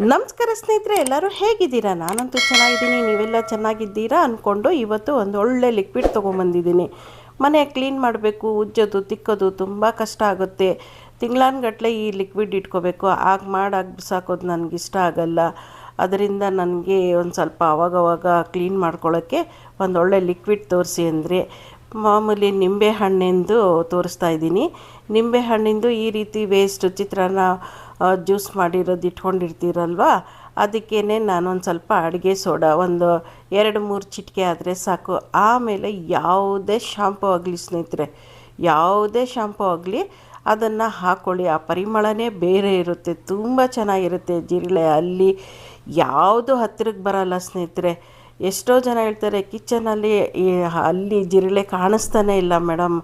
ನಮಸ್ಕಾರ ಸ್ನೇಹಿತರೆ, ಎಲ್ಲರೂ ಹೇಗಿದ್ದೀರಾ? ನಾನಂತೂ ಚೆನ್ನಾಗಿದ್ದೀನಿ, ನೀವೆಲ್ಲ ಚೆನ್ನಾಗಿದ್ದೀರಾ ಅಂದ್ಕೊಂಡು ಇವತ್ತು ಒಂದು ಒಳ್ಳೆ ಲಿಕ್ವಿಡ್ ತೊಗೊಂಬಂದಿದ್ದೀನಿ. ಮನೆ ಕ್ಲೀನ್ ಮಾಡಬೇಕು, ಉಜ್ಜೋದು, ತಿಕ್ಕೋದು ತುಂಬ ಕಷ್ಟ ಆಗುತ್ತೆ. ತಿಂಗಳಾನ್ಗಟ್ಲೆ ಈ ಲಿಕ್ವಿಡ್ ಇಟ್ಕೋಬೇಕು. ಆಗ ಮಾಡಾಗಿ ಬಿಸಾಕೋದು ಇಷ್ಟ ಆಗಲ್ಲ. ಅದರಿಂದ ನನಗೆ ಒಂದು ಸ್ವಲ್ಪ ಅವಾಗವಾಗ ಕ್ಲೀನ್ ಮಾಡ್ಕೊಳ್ಳೋಕ್ಕೆ ಒಳ್ಳೆ ಲಿಕ್ವಿಡ್ ತೋರಿಸಿ ಅಂದರೆ. ಮಾಮೂಲಿ ನಿಂಬೆ ಹಣ್ಣಿಂದು ತೋರಿಸ್ತಾ ಇದ್ದೀನಿ. ನಿಂಬೆ ಹಣ್ಣಿಂದು ಈ ರೀತಿ ವೇಸ್ಟ್ ಚಿತ್ರಾನ್ನ ಜ್ಯೂಸ್ ಮಾಡಿರೋದು ಇಟ್ಕೊಂಡಿರ್ತೀರಲ್ವ? ಅದಕ್ಕೇ ನಾನೊಂದು ಸ್ವಲ್ಪ ಅಡುಗೆ ಸೋಡಾ, ಒಂದು ಎರಡು ಮೂರು ಚಿಟಿಕೆ ಆದರೆ ಸಾಕು. ಆಮೇಲೆ ಯಾವುದೇ ಶಾಂಪು ಆಗಲಿ ಸ್ನೇಹಿತರೆ, ಯಾವುದೇ ಶಾಂಪು ಆಗಲಿ ಅದನ್ನು ಹಾಕ್ಕೊಳ್ಳಿ ಆ ಪರಿಮಳನೇ ಬೇರೆ ಇರುತ್ತೆ, ತುಂಬ ಚೆನ್ನಾಗಿರುತ್ತೆ. ಜಿರಳೆ ಅಲ್ಲಿ ಯಾವುದು ಹತ್ತಿರಕ್ಕೆ ಬರಲ್ಲ ಸ್ನೇಹಿತರೆ. ಎಷ್ಟೋ ಜನ ಹೇಳ್ತಾರೆ ಕಿಚನಲ್ಲಿ ಅಲ್ಲಿ ಜಿರಳೆ ಕಾಣಿಸ್ತಾನೆ ಇಲ್ಲ ಮೇಡಮ್.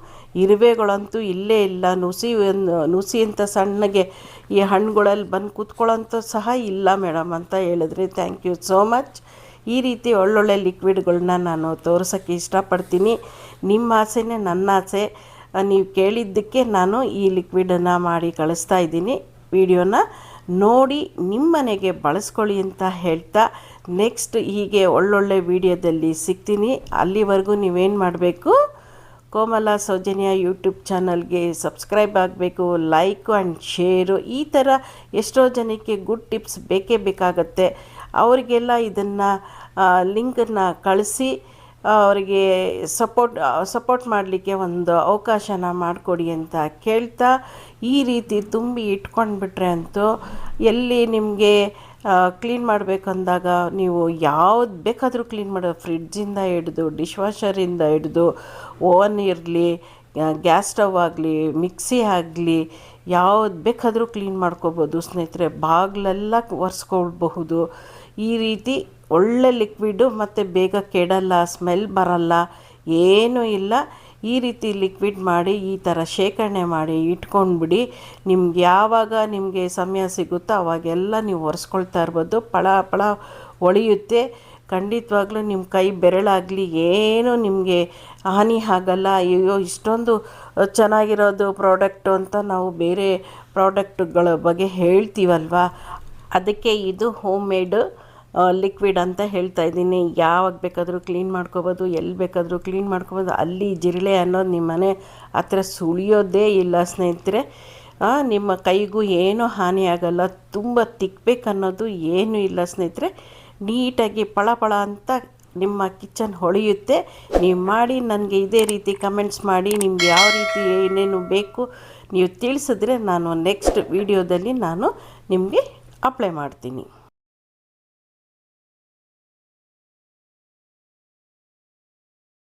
ಇರುವೆಗಳಂತೂ ಇಲ್ಲೇ ಇಲ್ಲ. ನುಸಿ ನುಸಿ ಅಂತ ಸಣ್ಣಗೆ ಈ ಹಣ್ಣುಗಳಲ್ಲಿ ಬಂದು ಕೂತ್ಕೊಳ್ಳೋಂಥ ಸಹ ಇಲ್ಲ ಮೇಡಮ್ ಅಂತ ಹೇಳಿದ್ರಿ ಥ್ಯಾಂಕ್ ಯು ಸೋ ಮಚ್ ಈ ರೀತಿ ಒಳ್ಳೊಳ್ಳೆ ಲಿಕ್ವಿಡ್ಗಳನ್ನ ನಾನು ತೋರ್ಸೋಕ್ಕೆ ಇಷ್ಟಪಡ್ತೀನಿ. ನಿಮ್ಮ ಆಸೆನೇ ನನ್ನ ಆಸೆ. ನೀವು ಕೇಳಿದ್ದಕ್ಕೆ ನಾನು ಈ ಲಿಕ್ವಿಡನ್ನು ಮಾಡಿ ಕಳಿಸ್ತಾ ಇದ್ದೀನಿ. ವಿಡಿಯೋನ ನೋಡಿ ನಿಮ್ಮನೆಗೆ ಬಳಸ್ಕೊಳ್ಳಿ ಅಂತ ಹೇಳ್ತಾ ನೆಕ್ಸ್ಟ್ ಹೀಗೆ ಒಳ್ಳೊಳ್ಳೆ ವಿಡಿಯೋದಲ್ಲಿ ಸಿಗ್ತೀನಿ. ಅಲ್ಲಿವರೆಗೂ ನೀವೇನು ಮಾಡಬೇಕು? ಕೋಮಲ ಸೌಜನ್ಯ ಯೂಟ್ಯೂಬ್ ಚಾನಲ್ಗೆ ಸಬ್ಸ್ಕ್ರೈಬ್ ಆಗಬೇಕು, ಲೈಕು ಆ್ಯಂಡ್ ಶೇರು. ಈ ಥರ ಎಷ್ಟೋ ಜನಕ್ಕೆ ಗುಡ್ ಟಿಪ್ಸ್ ಬೇಕೇ ಬೇಕಾಗತ್ತೆ. ಅವರಿಗೆಲ್ಲ ಇದನ್ನು ಲಿಂಕನ್ನು ಕಳಿಸಿ. ಅವರಿಗೆ ಸಪೋರ್ಟ್ ಸಪೋರ್ಟ್ ಮಾಡಲಿಕ್ಕೆ ಒಂದು ಅವಕಾಶನ ಮಾಡಿಕೊಡಿ ಅಂತ ಕೇಳ್ತಾ ಈ ರೀತಿ ತುಂಬಿ ಇಟ್ಕೊಂಡ್ಬಿಟ್ರೆ ಅಂತೂ ಎಲ್ಲಿ ನಿಮಗೆ ಕ್ಲೀನ್ ಮಾಡಬೇಕಂದಾಗ ನೀವು ಯಾವ್ದು ಬೇಕಾದರೂ ಕ್ಲೀನ್ ಮಾಡೋ. ಫ್ರಿಡ್ಜಿಂದ ಹಿಡಿದು ಡಿಶ್ ವಾಷರಿಂದ ಹಿಡಿದು ಓವನ್ ಇರಲಿ ಗ್ಯಾಸ್ ಸ್ಟವ್ ಆಗಲಿ ಮಿಕ್ಸಿ ಆಗಲಿ, ಯಾವ್ದು ಬೇಕಾದರೂ ಕ್ಲೀನ್ ಮಾಡ್ಕೋಬೋದು ಸ್ನೇಹಿತರೆ. ಬಾಗಿಲೆಲ್ಲ ಒರೆಸ್ಕೊಳ್ಬಹುದು. ಈ ರೀತಿ ಒಳ್ಳೆ ಲಿಕ್ವಿಡು ಮತ್ತು ಬೇಗ ಕೆಡಲ್ಲ ಸ್ಮೆಲ್ ಬರಲ್ಲ, ಏನೂ ಇಲ್ಲ. ಈ ರೀತಿ ಲಿಕ್ವಿಡ್ ಮಾಡಿ, ಈ ಥರ ಶೇಖರಣೆ ಮಾಡಿ, ಇಟ್ಕೊಂಡ್ಬಿಡಿ. ನಿಮ್ಗೆ ಯಾವಾಗ ನಿಮಗೆ ಸಮಯ ಸಿಗುತ್ತೋ ಅವಾಗೆಲ್ಲ ನೀವು ಒರೆಸ್ಕೊಳ್ತಾ ಇರ್ಬೋದು. ಪಳ ಪಳ ಹೊಳೆಯುತ್ತೆ ಖಂಡಿತವಾಗ್ಲೂ ನಿಮ್ಮ ಕೈ ಬೆರಳಾಗಲಿ, ಏನೂ ನಿಮಗೆ ಹಾನಿ ಆಗಲ್ಲ. ಅಯ್ಯೋ ಇಷ್ಟೊಂದು ಚೆನ್ನಾಗಿರೋದು ಪ್ರಾಡಕ್ಟು ಅಂತ ನಾವು ಬೇರೆ ಪ್ರಾಡಕ್ಟ್ಗಳ ಬಗ್ಗೆ ಹೇಳ್ತೀವಲ್ವ? ಅದಕ್ಕೆ ಇದು ಹೋಮ್ ಮೇಡ್ ಲಿಕ್ವಿಡ್ ಅಂತ ಹೇಳ್ತಾ ಇದ್ದೀನಿ. ಯಾವಾಗ ಬೇಕಾದರೂ ಕ್ಲೀನ್ ಮಾಡ್ಕೋಬೋದು, ಎಲ್ಲಿ ಬೇಕಾದರೂ ಕ್ಲೀನ್ ಮಾಡ್ಕೋಬೋದು. ಅಲ್ಲಿ ಜಿರಳೆ ಅನ್ನೋದು ನಿಮ್ಮ ಮನೆ ಹತ್ರ ಸುಳಿಯೋದೇ ಇಲ್ಲ ಸ್ನೇಹಿತರೆ. ನಿಮ್ಮ ಕೈಗೂ ಏನೂ ಹಾನಿ ಆಗಲ್ಲ. ತುಂಬ ತಿಕ್ಬೇಕನ್ನೋದು ಏನೂ ಇಲ್ಲ ಸ್ನೇಹಿತರೆ. ನೀಟಾಗಿ ಪಳ ಪಳ ಅಂತ ನಿಮ್ಮ ಕಿಚನ್ ಹೊಳೆಯುತ್ತೆ. ನೀವು ಮಾಡಿ, ನನಗೆ ಇದೇ ರೀತಿ ಕಮೆಂಟ್ಸ್ ಮಾಡಿ, ನಿಮ್ಗೆ ಯಾವ ರೀತಿ ಏನೇನು ಬೇಕು ನೀವು ತಿಳಿಸಿದ್ರೆ ನಾನು ನೆಕ್ಸ್ಟ್ ವಿಡಿಯೋದಲ್ಲಿ ನಾನು ನಿಮಗೆ ಅಪ್ಲೈ ಮಾಡ್ತೀನಿ.